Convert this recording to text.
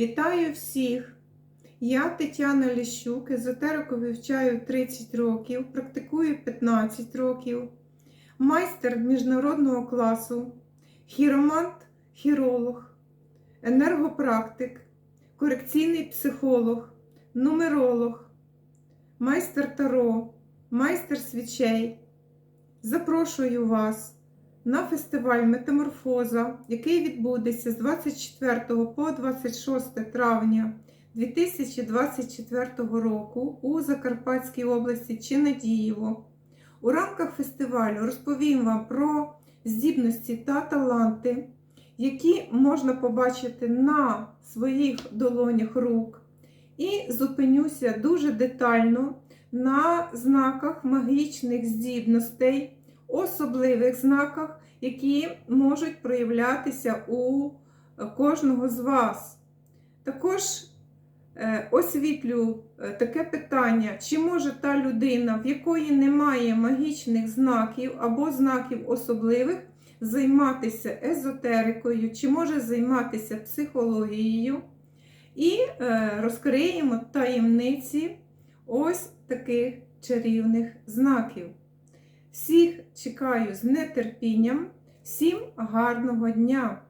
Вітаю всіх! Я Тетяна Ліщук, езотерику вивчаю 30 років, практикую 15 років, майстер міжнародного класу, хіромант, хіролог, енергопрактик, корекційний психолог, нумеролог, майстер таро, майстер свічей. Запрошую вас на фестиваль Метаморфоза, який відбудеться з 24 по 26 травня 2024 року у Закарпатській області Чинадієво. У рамках фестивалю розповім вам про здібності та таланти, які можна побачити на своїх долонях рук, і зупинюся дуже детально на знаках магічних здібностей особливих знаках, які можуть проявлятися у кожного з вас. Також е, освітлю е, таке питання, чи може та людина, в якої немає магічних знаків або знаків особливих, займатися езотерикою, чи може займатися психологією. І е, розкриємо таємниці ось таких чарівних знаків. Всіх чекаю з нетерпінням. Всім гарного дня!